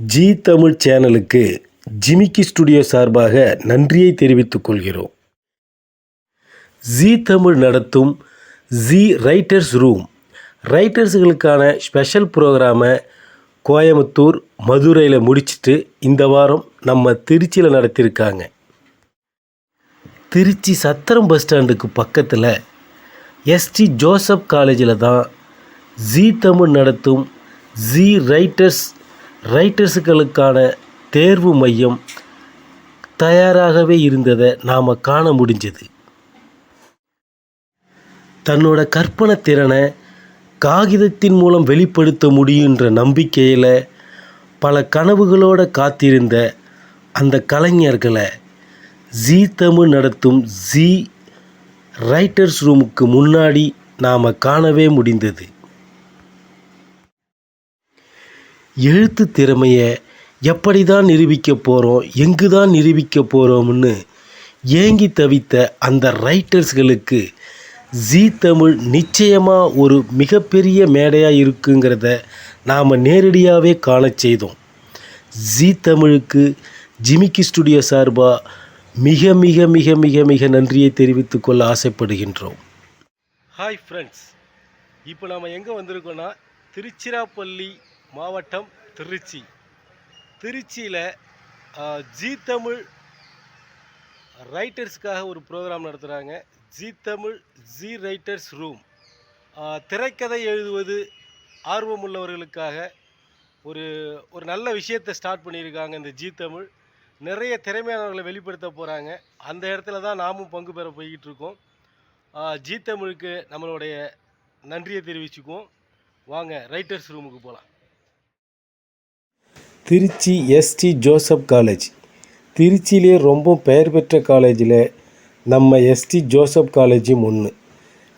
G Tamil சேனலுக்கு ஜிமிக்கி studio சார்பாக நன்றியை தெரிவித்துக் கொள்கிறோம். ஜி தமிழ் நடத்தும் ஜி ரைட்டர்ஸ் ரூம். ரைட்டர்ஸுகளுக்கான ஸ்பெஷல் ப்ரோக்ராமை கோயம்புத்தூர் மதுரையில் முடிச்சிட்டு இந்த வாரம் நம்ம திருச்சியில் நடத்தியிருக்காங்க. திருச்சி சத்திரம் பஸ் ஸ்டாண்டுக்கு பக்கத்தில் எஸ்டி ஜோசப் காலேஜில் தான் ஜி தமிழ் நடத்தும் ஜி ரைட்டர்ஸ் ரைட்டர்ஸுகளுக்கான தேர்வு மையம் தயாராகவே இருந்ததை நாம் காண முடிஞ்சது. தன்னோட கற்பனை திறனை காகிதத்தின் மூலம் வெளிப்படுத்த முடியுன்ற நம்பிக்கையில் பல கனவுகளோடு காத்திருந்த அந்த கலைஞர்களை ஜீ தமிழ் நடத்தும் ஜீ ரைட்டர்ஸ் ரூமுக்கு முன்னாடி நாம் காணவே முடிந்தது. எழுத்து திறமையை எப்படி தான் நிரூபிக்க போகிறோம் எங்கு தான் நிரூபிக்க போகிறோம்னு ஏங்கி தவித்த அந்த ரைட்டர்ஸ்களுக்கு ஜீ தமிழ் நிச்சயமாக ஒரு மிகப்பெரிய மேடையாக இருக்குங்கிறத நாம் நேரடியாகவே காண செய்தோம். ஜீ தமிழுக்கு ஜிமிக்கி ஸ்டுடியோ சார்பாக மிக மிக மிக மிக மிக நன்றியை தெரிவித்து கொள்ள ஆசைப்படுகின்றோம். ஹாய் ஃப்ரெண்ட்ஸ் இப்போ நாம் எங்கே வந்திருக்கோன்னா திருச்சிராப்பள்ளி மாவட்டம் திருச்சி. திருச்சியில் ஜி தமிழ் ரைட்டர்ஸ்க்காக ஒரு ப்ரோக்ராம் நடத்துகிறாங்க Zee Tamil Zee writers room. திரைக்கதை எழுதுவது ஆர்வமுள்ளவர்களுக்காக ஒரு ஒரு நல்ல விஷயத்தை ஸ்டார்ட் பண்ணியிருக்காங்க இந்த ஜி தமிழ். நிறைய திறமையானவர்களை வெளிப்படுத்த போகிறாங்க அந்த இடத்துல தான் நாமும் பங்கு பெற போய்கிட்டு இருக்கோம் ஜி தமிழுக்கு நம்மளுடைய நன்றியை தெரிவிச்சுக்குவோம். வாங்க ரைட்டர்ஸ் ரூமுக்கு போகலாம் திருச்சி எஸ்டி ஜோசப் காலேஜ். திருச்சியிலே ரொம்ப பெயர் பெற்ற காலேஜில் நம்ம எஸ்டி ஜோசப் காலேஜும் ஒன்று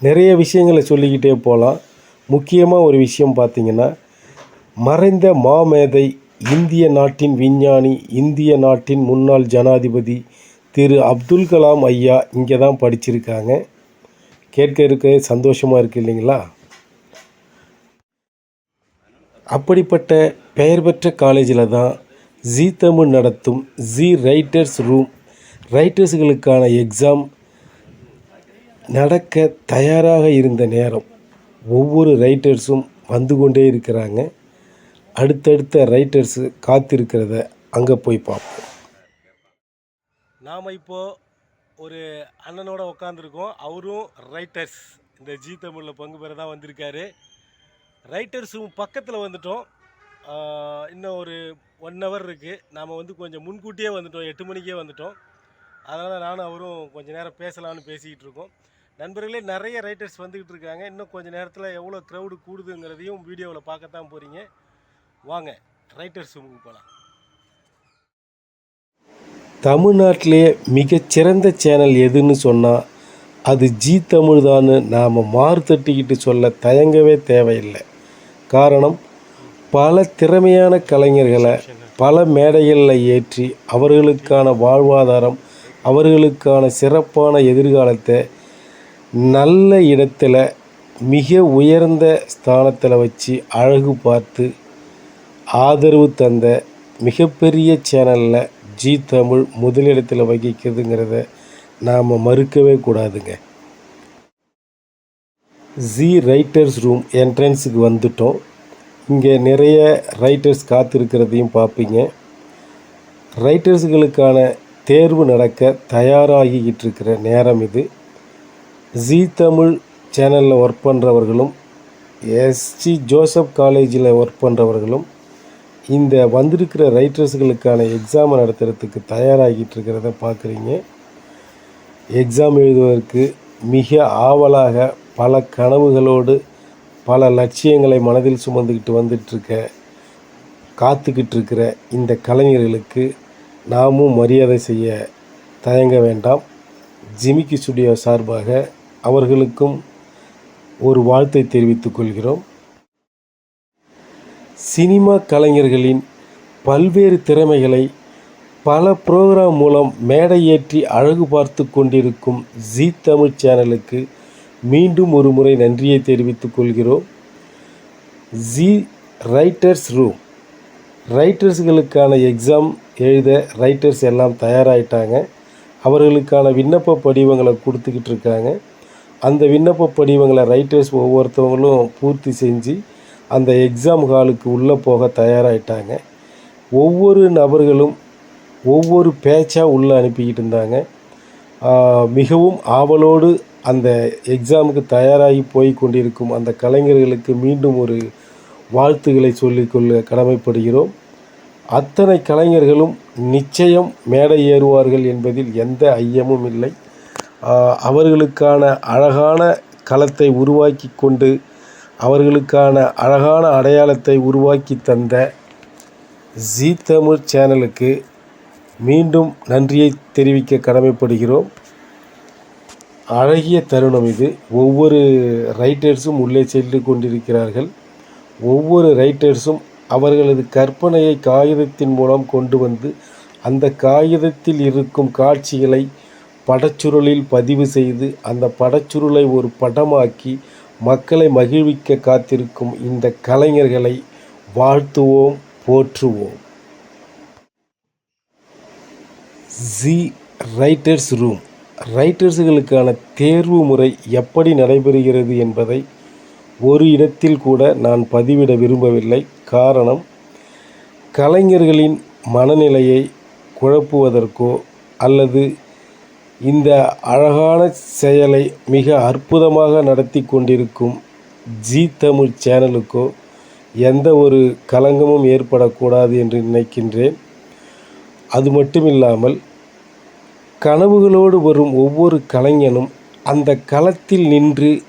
நிறைய விஷயங்களை சொல்லிக்கிட்டே போகலாம் முக்கியமாக ஒரு விஷயம் பார்த்திங்கன்னா மறைந்த மாமேதை இந்திய நாட்டின் விஞ்ஞானி இந்திய நாட்டின் முன்னாள் ஜனாதிபதி திரு அப்துல் கலாம் ஐயா இங்கே தான் படிச்சிருக்காங்க. கேட்க இருக்க சந்தோஷமாக இருக்குது இல்லைங்களா? அப்படிப்பட்ட பெயர் பெற்ற காலேஜில் தான் ஜி தமிழ் நடத்தும் ஜி ரைட்டர்ஸ் ரூம் ரைட்டர்ஸுகளுக்கான எக்ஸாம் நடக்க தயாராக இருந்த நேரம். ஒவ்வொரு ரைட்டர்ஸும் வந்து கொண்டே இருக்கிறாங்க. அடுத்தடுத்த ரைட்டர்ஸு காத்திருக்கிறத அங்கே போய் பார்ப்போம். நாம் இப்போது ஒரு அண்ணனோட உட்காந்துருக்கோம் அவரும் ரைட்டர்ஸ் இந்த ஜி தமிழில் பங்கு பெற தான் வந்திருக்காரு. ரைட்டர்ஸும் பக்கத்தில் வந்துட்டோம். இன்னும் ஒரு ஒன் ஹவர் இருக்குது நாம் வந்து கொஞ்சம் முன்கூட்டியே வந்துட்டோம். எட்டு மணிக்கே வந்துட்டோம். அதனால் நானும் அவரும் கொஞ்சம் நேரம் பேசலாம்னு பேசிக்கிட்டு இருக்கோம். நண்பர்களே நிறைய ரைட்டர்ஸ் வந்துக்கிட்டு இருக்காங்க. இன்னும் கொஞ்சம் நேரத்தில் எவ்வளோ க்ரௌடு கூடுதுங்கிறதையும் வீடியோவில் பார்க்கத்தான் போகிறீங்க வாங்க ரைட்டர்ஸ் ரூமுக்கு போகலாம் தமிழ்நாட்டிலே மிகச்சிறந்த சேனல் எதுன்னு சொன்னால் அது ஜி தமிழ் தான்னு நாம் மாறு தட்டிக்கிட்டு சொல்ல தயங்கவே தேவையில்லை. காரணம் பல திறமையான கலைஞர்களை பல மேடைகளில் ஏற்றி அவர்களுக்கான வாழ்வாதாரம் அவர்களுக்கான சிறப்பான எதிர்காலத்தை நல்ல இடத்துல மிக உயர்ந்த ஸ்தானத்தில் வச்சு அழகு பார்த்து ஆதரவு தந்த மிகப்பெரிய சேனலில் ஜி தமிழ் முதலிடத்தில் வகிக்கிறதுங்கிறத நாம் மறுக்கவே கூடாதுங்க. ஜி ரைட்டர்ஸ் ரூம் என்ட்ரன்ஸுக்கு வந்துட்டோம். இங்கே நிறைய ரைட்டர்ஸ் காத்திருக்கிறதையும் பார்ப்பீங்க. ரைட்டர்ஸுகளுக்கான தேர்வு நடக்க தயாராகிக்கிட்டு இருக்கிற நேரம் இது. ஜி தமிழ் சேனலில் ஒர்க் பண்ணுறவர்களும் எஸ்ஜி ஜோசப் காலேஜில் ஒர்க் பண்ணுறவர்களும் இந்த வந்திருக்கிற ரைட்டர்ஸுகளுக்கான எக்ஸாமை நடத்துகிறதுக்கு தயாராகிட்டு இருக்கிறத பார்க்குறீங்க. எக்ஸாம் எழுதுவதற்கு மிக ஆவலாக பல கனவுகளோடு பல லட்சியங்களை மனதில் சுமந்துக்கிட்டு வந்துட்டுருக்க காத்துக்கிட்டு இருக்கிற இந்த கலைஞர்களுக்கு நாமும் மரியாதை செய்ய தயங்க வேண்டாம். ஜிமிக்கி ஸ்டுடியோ சார்பாக அவர்களுக்கும் ஒரு வாழ்த்தை தெரிவித்துக் கொள்கிறோம். சினிமா கலைஞர்களின் பல்வேறு திறமைகளை பல ப்ரோக்ராம் மூலம் மேடை ஏற்றி அழகு பார்த்து கொண்டிருக்கும் ஜி தமிழ் சேனலுக்கு மீண்டும் ஒரு முறை நன்றியை தெரிவித்துக் கொள்கிறோம். ஜி ரைட்டர்ஸ் ரூம் ரைட்டர்ஸ்களுக்கான எக்ஸாம் எழுத ரைட்டர்ஸ் எல்லாம் தயாராகிட்டாங்க அவர்களுக்கான விண்ணப்ப படிவங்களை கொடுத்துக்கிட்டு இருக்காங்க. அந்த விண்ணப்ப படிவங்களை ரைட்டர்ஸ் ஒவ்வொருத்தவங்களும் பூர்த்தி செஞ்சு அந்த எக்ஸாம் ஹாலுக்கு உள்ளே போக தயாராகிட்டாங்க ஒவ்வொரு நபர்களும் ஒவ்வொரு பேச்சாக உள்ளே அனுப்பிக்கிட்டு இருந்தாங்க. மிகவும் ஆவலோடு அந்த எக்ஸாமுக்கு தயாராகி போய் கொண்டிருக்கும் அந்த கலைஞர்களுக்கு மீண்டும் ஒரு வாழ்த்துக்களை சொல்லிக்கொள்ள கடமைப்படுகிறோம். அத்தனை கலைஞர்களும் நிச்சயம் மேடை ஏறுவார்கள் என்பதில் எந்த ஐயமும் இல்லை. அவர்களுக்கான அழகான களத்தை உருவாக்கி கொண்டு அவர்களுக்கான அழகான அடையாளத்தை உருவாக்கி தந்த ஜீ தமிழ் சேனலுக்கு மீண்டும் நன்றியை தெரிவிக்க கடமைப்படுகிறோம். அழகிய தருணம் இது. ஒவ்வொரு ரைட்டர்ஸும் உள்ளே சென்று கொண்டிருக்கிறார்கள். ஒவ்வொரு ரைட்டர்ஸும் அவர்களது கற்பனையை காகிதத்தின் மூலம் கொண்டு வந்து அந்த காகிதத்தில் இருக்கும் காட்சிகளை படச்சுருளில் பதிவு செய்து அந்த படச்சுருளை ஒரு படமாக்கி மக்களை மகிழ்விக்க காத்திருக்கும் இந்த கலைஞர்களை வாழ்த்துவோம் போற்றுவோம். ஜி ரைட்டர்ஸ் ரூம் ரைட்டர்ஸுகளுக்கான தேர்வு முறை எப்படி நடைபெறுகிறது என்பதை ஒரு இடத்தில் கூட நான் பதிவிட விரும்பவில்லை. காரணம் கலைஞர்களின் மனநிலையை குழப்புவதற்கோ அல்லது இந்த அழகான செயலை மிக அற்புதமாக நடத்தி கொண்டிருக்கும் ஜீ தமிழ் சேனலுக்கோ எந்த ஒரு களங்கமும் ஏற்படக்கூடாது என்று நினைக்கின்றேன். அது மட்டும் இல்லாமல் கனவுகளோடு வரும் ஒவ்வொரு கலைஞனும் அந்த களத்தில் நின்று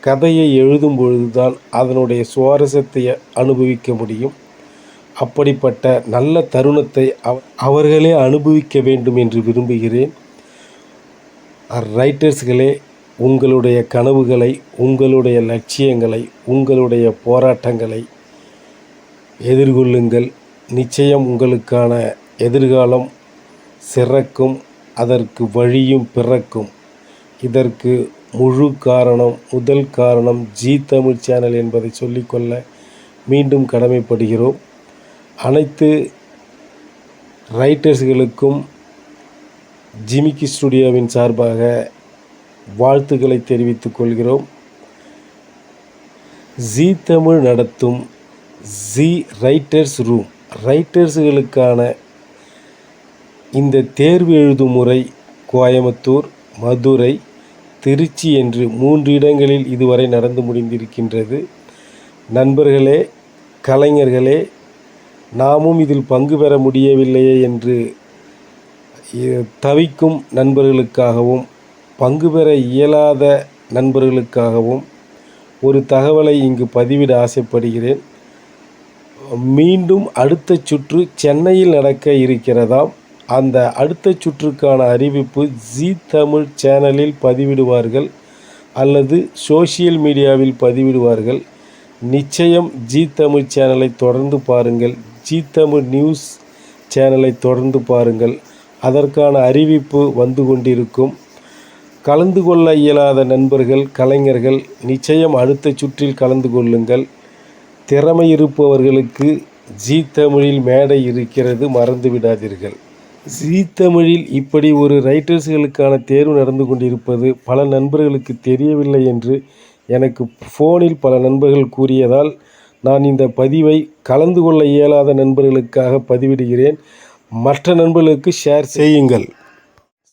கதையை எழுதும் பொழுதுதான் அதனுடைய சுவாரஸ்யத்தை அனுபவிக்க முடியும். அப்படிப்பட்ட நல்ல தருணத்தை அவ- அவர்களே அனுபவிக்க வேண்டும் என்று விரும்புகிறேன். ரைட்டர்ஸ்களே உங்களுடைய கனவுகளை உங்களுடைய லட்சியங்களை உங்களுடைய போராட்டங்களை எதிர்கொள்ளுங்கள். நிச்சயம் உங்களுக்கான எதிர்காலம் சிறக்கும். அதற்கு வழியும் பிறக்கும். இதற்கு முழு காரணம் முதல் காரணம் ஜீ தமிழ் சேனல் என்பதை சொல்லிக்கொள்ள மீண்டும் கடமைப்படுகிறோம். அனைத்து ரைட்டர்ஸ்களுக்கும் ஜிமிக்கி ஸ்டுடியோவின் சார்பாக வாழ்த்துக்களை தெரிவித்துக் கொள்கிறோம். ஜீ தமிழ் நடத்தும் ஜி ரைட்டர்ஸ் ரூம். ரைட்டர்ஸுகளுக்கான இந்த தேர்வு எழுதும் முறை கோயமுத்தூர் மதுரை திருச்சி என்று மூன்று இடங்களில் இதுவரை நடந்து முடிந்திருக்கின்றது. நண்பர்களே கலைஞர்களே நாமும் இதில் பங்கு பெற முடியவில்லையே என்று தவிக்கும் நண்பர்களுக்காகவும் பங்கு பெற இயலாத நண்பர்களுக்காகவும் ஒரு தகவலை இங்கு பதிவிட ஆசைப்படுகிறேன். மீண்டும் அடுத்த சுற்று சென்னையில் நடக்க இருக்கிறதாம். அந்த அடுத்த சுற்றுக்கான அறிவிப்பு ஜீ தமிழ் சேனலில் பதிவிடுவார்கள் அல்லது சோஷியல் மீடியாவில் பதிவிடுவார்கள். நிச்சயம் ஜீ தமிழ் சேனலை தொடர்ந்து பாருங்கள். ஜீ தமிழ் நியூஸ் சேனலை தொடர்ந்து பாருங்கள். அதற்கான அறிவிப்பு வந்து கொண்டிருக்கும். கலந்து கொள்ள இயலாத நண்பர்கள் கலைஞர்கள் நிச்சயம் அடுத்த சுற்றில் கலந்து கொள்ளுங்கள். திறமை இருப்பவர்களுக்கு ஜீ தமிழில் மேடை இருக்கிறது மறந்து விடாதீர்கள் ஜீ தமிழில் இப்படி ஒரு ரைட்டர்ஸ்களுக்கான தேர்வு நடந்து கொண்டிருப்பது பல நண்பர்களுக்கு தெரியவில்லை என்று எனக்கு ஃபோனில் பல நண்பர்கள் கூறியதால் நான் இந்த பதிவை கலந்து கொள்ள இயலாத நண்பர்களுக்காக பதிவிடுகிறேன். மற்ற நண்பர்களுக்கு ஷேர் செய்யுங்கள்.